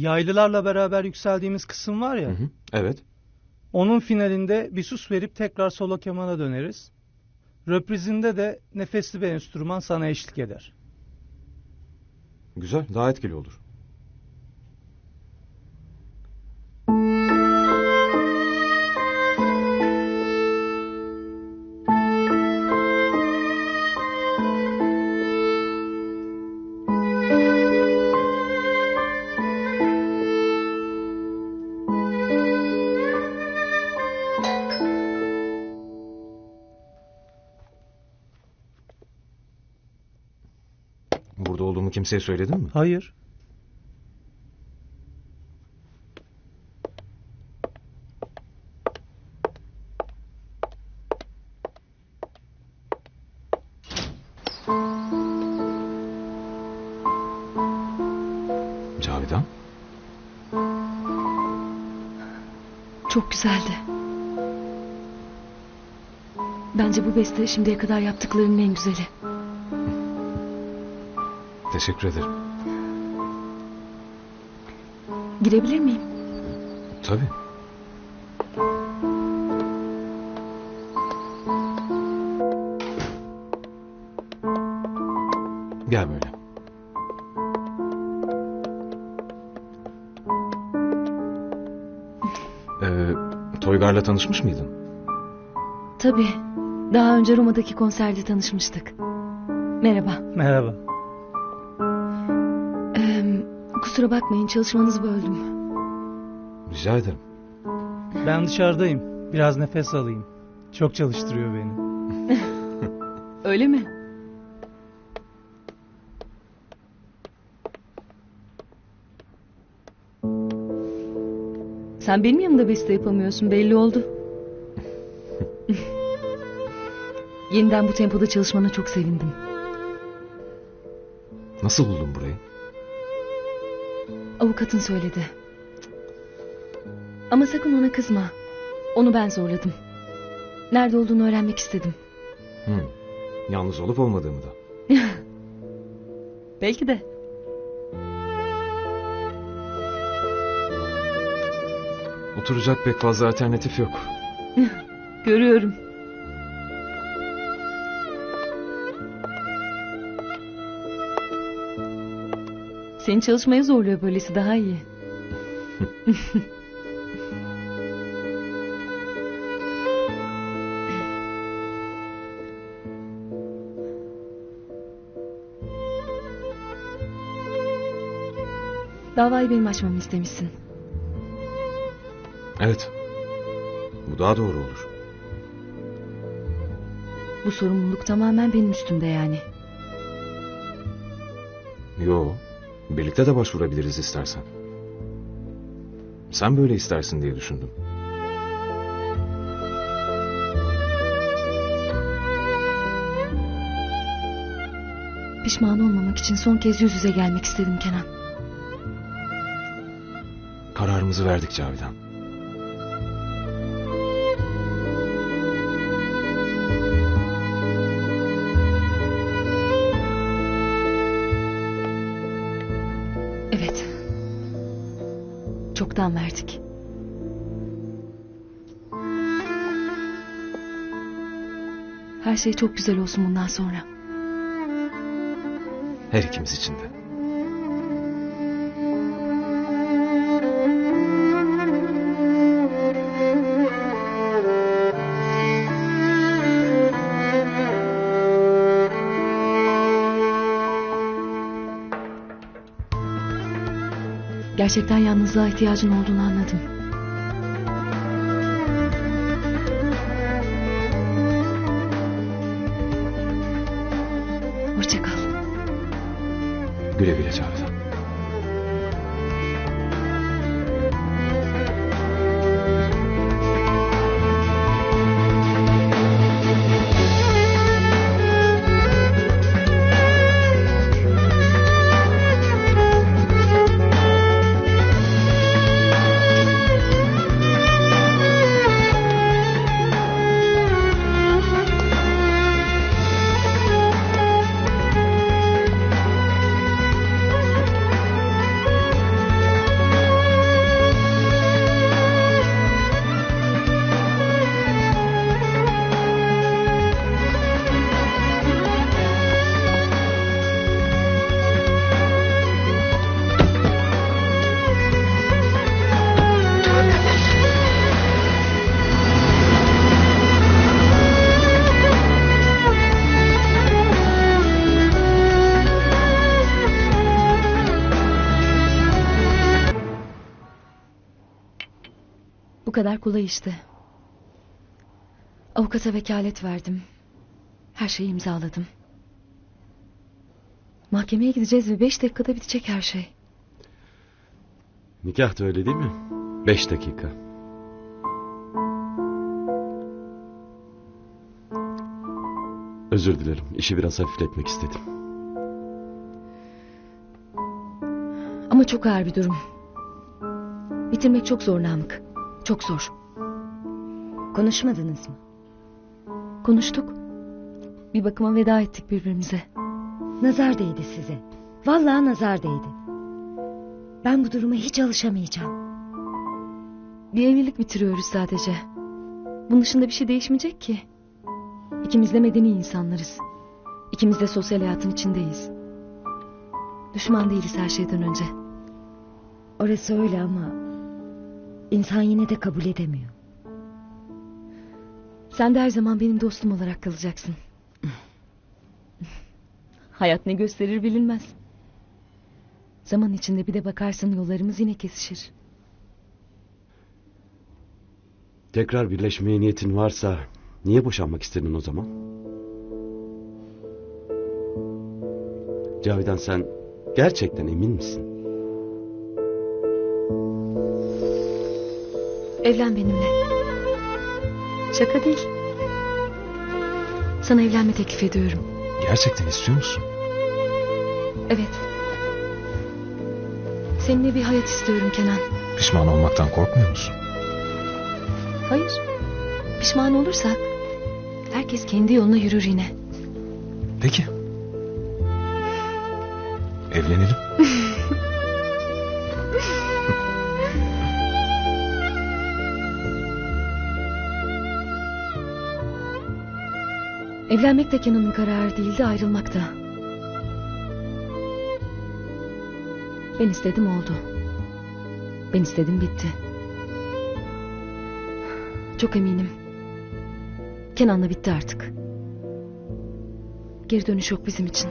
Yaylılarla beraber yükseldiğimiz kısım var ya. Hı hı. Evet. Onun finalinde bir sus verip tekrar solo kemana döneriz. Röprizinde de nefesli bir enstrüman sana eşlik eder. Güzel. Daha etkili olur. Kimseye söyledin mi? Hayır. Cavidan. Çok güzeldi. Bence bu beste şimdiye kadar yaptıklarının en güzeli. Teşekkür ederim. Girebilir miyim? Tabii. Gel böyle. Ee, Toygar'la tanışmış mıydın? Tabii. Daha önce Roma'daki konserde tanışmıştık. Merhaba. Merhaba. Kusura bakmayın çalışmanızı böldüm. Rica ederim. Ben dışarıdayım. Biraz nefes alayım. Çok çalıştırıyor beni. Öyle mi? Sen benim yanımda beste yapamıyorsun belli oldu. Yeniden bu tempoda çalışmana çok sevindim. Nasıl buldun burayı? Avukatın söyledi. Ama sakın ona kızma. Onu ben zorladım. Nerede olduğunu öğrenmek istedim. Hı. Yalnız olup olmadığımı da. Belki de. Oturacak pek fazla alternatif yok. Görüyorum. Seni çalışmaya zorluyor böylesi daha iyi. Davayı benim açmamı istemişsin. Evet. Bu daha doğru olur. Bu sorumluluk tamamen benim üstümde yani. Yo. Birlikte de başvurabiliriz istersen. Sen böyle istersin diye düşündüm. Pişman olmamak için son kez yüz yüze gelmek istedim Kenan. Kararımızı verdik Cavidan. Evet. Çoktan verdik. Her şey çok güzel olsun bundan sonra. Her ikimiz için de. Gerçekten yalnızlığa ihtiyacın olduğunu anladım. Hoşça kal. Güle güle Cavidan. Kadar kolay işte. Avukata vekalet verdim. Her şeyi imzaladım. Mahkemeye gideceğiz ve beş dakikada bitecek her şey. Nikah da öyle değil mi? Beş dakika. Özür dilerim. İşi biraz hafifletmek istedim. Ama çok ağır bir durum. Bitirmek çok zor Namık. Çok zor. Konuşmadınız mı? Konuştuk. Bir bakıma veda ettik birbirimize. Nazar değdi size. Vallahi nazar değdi. Ben bu duruma hiç alışamayacağım. Bir evlilik bitiriyoruz sadece. Bunun dışında bir şey değişmeyecek ki. İkimiz de medeni insanlarız. İkimiz de sosyal hayatın içindeyiz. Düşman değiliz her şeyden önce. Orası öyle ama insan yine de kabul edemiyor. Sen de her zaman benim dostum olarak kalacaksın. Hayat ne gösterir bilinmez. Zaman içinde bir de bakarsın yollarımız yine kesişir. Tekrar birleşmeye niyetin varsa niye boşanmak istedin o zaman? Cavidan sen gerçekten emin misin? Evlen benimle. Şaka değil. Sana evlenme teklif ediyorum. Gerçekten istiyor musun? Evet. Seninle bir hayat istiyorum Kenan. Pişman olmaktan korkmuyor musun? Hayır. Pişman olursak herkes kendi yoluna yürür yine. Peki. Evlenelim. Evlenmek de Kenan'ın kararı değildi ayrılmak da. Ben istedim oldu. Ben istedim bitti. Çok eminim. Kenan'la bitti artık. Geri dönüş yok bizim için.